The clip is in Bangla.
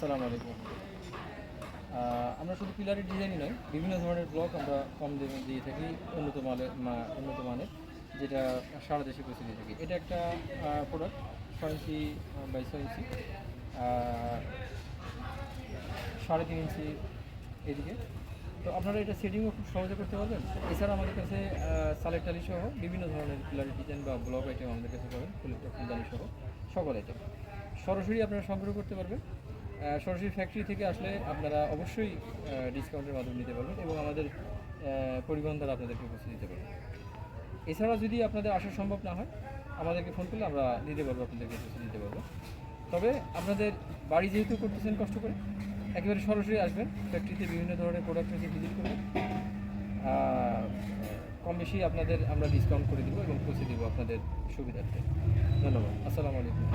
আসসালামু আলাইকুম। আমরা শুধু পিলারের ডিজাইনই নয়, বিভিন্ন ধরনের ব্লক আমরা কম দামে দিয়ে থাকি উন্নত মানের উন্নত মানের, যেটা সারা দেশে পৌঁছে দিয়ে থাকি। এটা একটা প্রোডাক্ট ছয় ইঞ্চি বাই ছয় ইঞ্চি সাড়ে তিন ইঞ্চি এদিকে। তো আপনারা এটা সেটিংও খুব সহজে করতে পারবেন। এছাড়া আমাদের কাছে সালের টালি সহ বিভিন্ন ধরনের পিলারের ডিজাইন বা ব্লক আইটেম আমাদের কাছে পাবেন ফুল ফুলদানি সহ সকল আইটেম সরাসরি আপনারা সংগ্রহ করতে পারবেন। সরাসরি ফ্যাক্টরি থেকে আসলে আপনারা অবশ্যই ডিসকাউন্টের মাধ্যমে নিতে পারবেন এবং আমাদের পরিবহন দ্বারা আপনাদেরকে পৌঁছে দিতে পারবেন এছাড়া যদি আপনাদের আসা সম্ভব না হয়, আমাদেরকে ফোন করলে আমরা দিতে পারব, আপনাদেরকে পৌঁছে দিতে পারব। তবে আপনাদের বাড়ি যেহেতু করতেছেন কষ্ট করে, একেবারে সরাসরি আসবেন ফ্যাক্টরিতে বিভিন্ন ধরনের প্রোডাক্ট রয়েছে ভিজিট করবেন। কম বেশি আপনাদের আমরা ডিসকাউন্ট করে দেবো এবং পৌঁছে দেবো আপনাদের সুবিধার্থে। ধন্যবাদ। আসসালামু আলাইকুম।